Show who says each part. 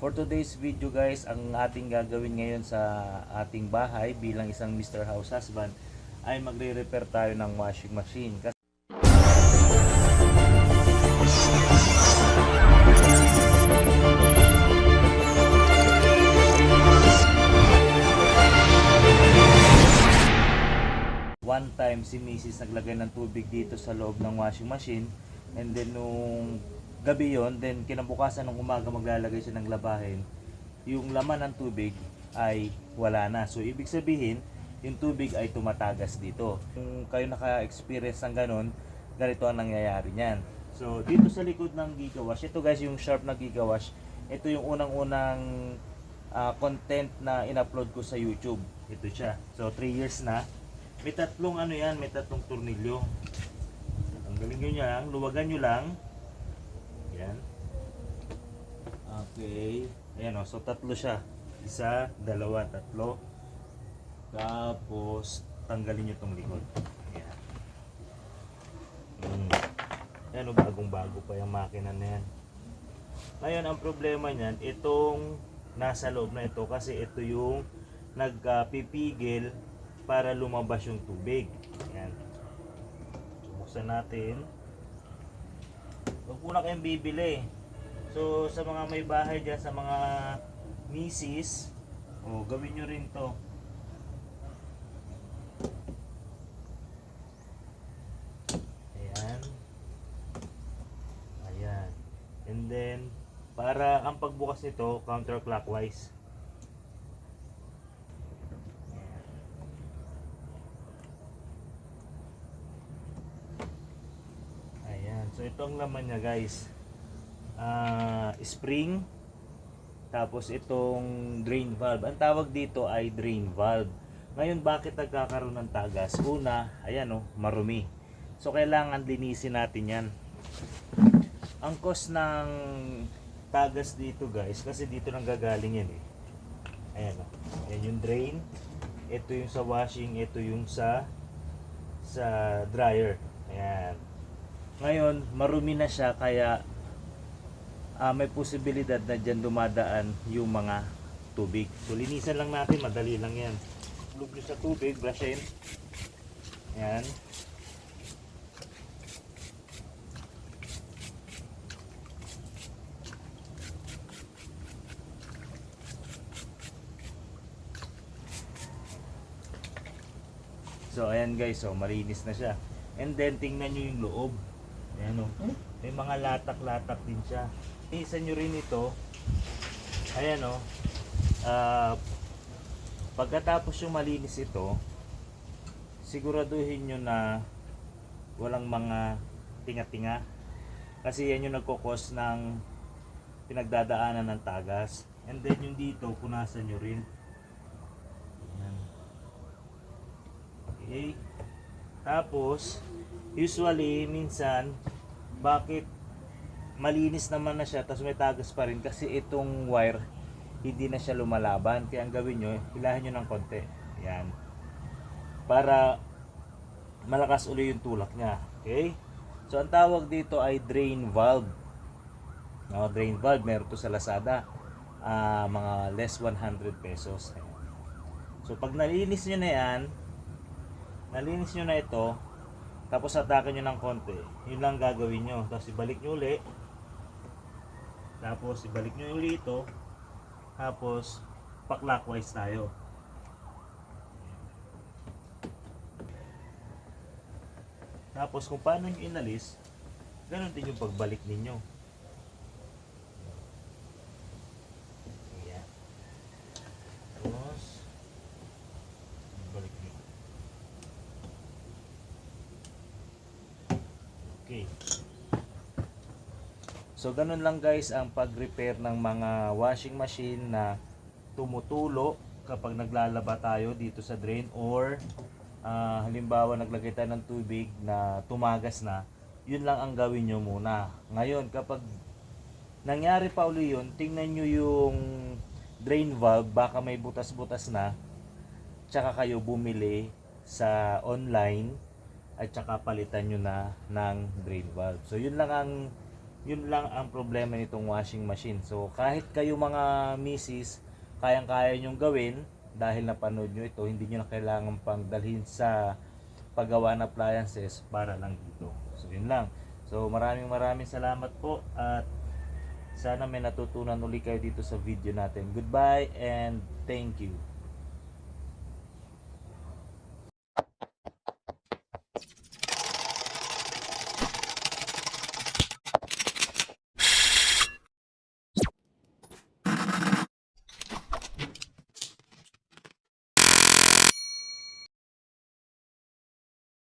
Speaker 1: For today's video guys, ang ating gagawin ngayon sa ating bahay bilang isang Mr. House Husband ay magre-repair tayo ng washing machine. Kasi one time si Mrs. naglagay ng tubig dito sa loob ng washing machine and then nung gabi yon then kinabukasan ng umaga maglalagay siya ng labahin yung laman ng tubig ay wala na. So ibig sabihin yung tubig ay tumatagas dito. Kung kayo naka-experience ng ganun ganito ang nangyayari niyan. So dito sa likod ng gigawash ito guys yung sharp na gigawash ito yung unang-unang ah, content na in-upload ko sa YouTube. Ito siya. So 3 years na. May tatlong ano yan, may tatlong tornilyo. Tanggalin nyo yan, luwagan nyo lang. Yan. Okay. Ayan o, so tatlo siya. Isa, dalawa, tatlo. Tapos, tanggalin nyo itong likod. Ayan. Hmm. Yan o, bagong-bago pa yung makina na yan. Ngayon, ang problema niyan, itong nasa loob na ito kasi ito yung nagpipigil para lumabas yung tubig. Yan. Buksan natin. Huwag po na kayong bibili. So, sa mga may bahay dyan, sa mga misis, oh, gawin nyo rin to. Ayan. Ayan. And then, para ang pagbukas nito, counterclockwise. Ayan. So ito ang laman niya guys. Ah, spring. Tapos itong drain valve. Ang tawag dito ay drain valve. Ngayon bakit nagkakaroon ng tagas? Una, ayan oh, marumi. So kailangan linisin natin 'yan. Ang cause ng tagas dito guys, kasi dito nang gagaling yan eh. Ayan oh. Ayan yung drain. Ito yung sa washing, ito yung sa sa dryer. Ayan. Ngayon, marumi na siya kaya ah, may posibilidad na dyan dumadaan yung mga tubig. So, linisan lang natin, madali lang yan. Lug nyo sa tubig, brushin. Ayan. So, ayan guys, so malinis na siya. And then, tingnan nyo yung loob. Ayan o. May mga latak-latak din siya. Isa nyo rin ito. Ayan o. Ah, pagkatapos yung malinis ito, siguraduhin nyo na walang mga tinga-tinga. Kasi yan yung nagkukos ng pinagdadaanan ng tagas. And then yung dito, punasan nyo rin. Ayan. Okay. Tapos, usually, minsan, bakit malinis naman na siya, tapos may tagas pa rin, kasi itong wire, hindi na siya lumalaban. Kaya ang gawin nyo, hilahin nyo ng konti. Yan. Para malakas uli yung tulak niya. Okay? So, ang tawag dito ay drain valve. No, drain valve, meron to sa Lazada. Ah, mga less 100 pesos. So, pag nalinis nyo na yan, nalinis nyo na ito, tapos atakin nyo ng konti, yun lang gagawin nyo. Tapos ibalik nyo uli, tapos ibalik nyo uli ito, tapos pa-clockwise tayo. Tapos kung paano nyo inalis, ganun din yung pagbalik ninyo. Ayan. Tapos, balik nyo. Okay. So ganun lang guys ang pag-repair ng mga washing machine na tumutulo kapag naglalaba tayo dito sa drain or ah, halimbawa naglagay tayo ng tubig na tumagas na, yun lang ang gawin nyo muna. Ngayon kapag nangyari pa uli yun, tingnan nyo yung drain valve, baka may butas-butas na, tsaka kayo bumili sa online at tsaka palitan nyo na ng drain valve. So yun lang ang Yun lang ang problema nitong washing machine. So kahit kayo mga misis, kayang-kaya nyong gawin dahil napanood nyo ito, hindi nyo na kailangan pang dalhin sa paggawa ng appliances para lang dito. So yun lang. So maraming maraming salamat po at sana may natutunan uli kayo dito sa video natin. Goodbye and thank you.